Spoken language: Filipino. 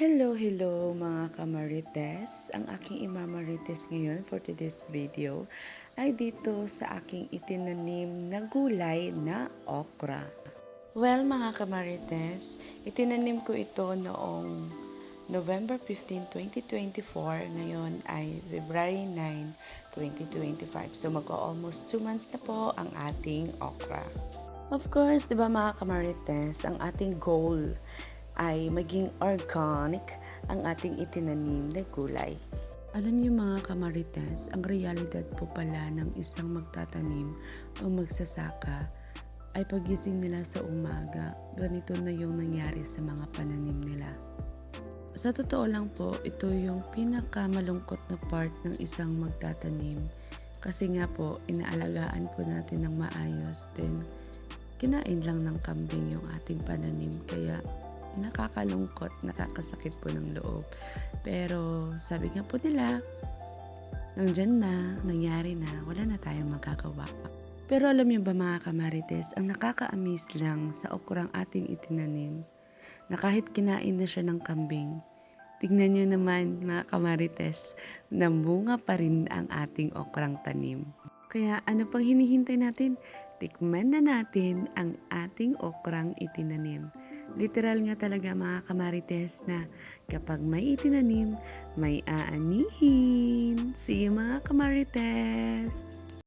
Hello, hello mga kamarites. Ang aking imamarites ngayon for today's video ay dito sa aking itinanim na gulay na okra. Well mga kamarites, itinanim ko ito noong November 15, 2024. Ngayon ay February 9, 2025. So mag-almost 2 months na po ang ating okra. Of course, di ba mga kamarites, ang ating goal ay maging organic ang ating itinanim na gulay. Alam niyo mga kamarites, ang realidad po pala ng isang magtatanim o magsasaka ay pagising nila sa umaga, ganito na yung nangyari sa mga pananim nila. Sa totoo lang po, ito yung pinakamalungkot na part ng isang magtatanim. Kasi nga po, inaalagaan po natin ng maayos. Then, kinain lang ng kambing yung ating pananim. Kaya, nakakalungkot, nakakasakit po ng loob. Pero, sabi nga po nila, nandyan na, nangyari na, wala na tayong magagawa. Pero alam niyo ba mga kamarites, ang nakaka-amaze lang sa okrang ating itinanim, na kahit kinain na siya ng kambing, tignan niyo naman mga kamarites, namunga pa rin ang ating okrang tanim. Kaya ano pang hinihintay natin? Tikman na natin ang ating okrang itinanim. Literal nga talaga mga kamarites na kapag may itinanim, may aanihin. See you mga kamarites!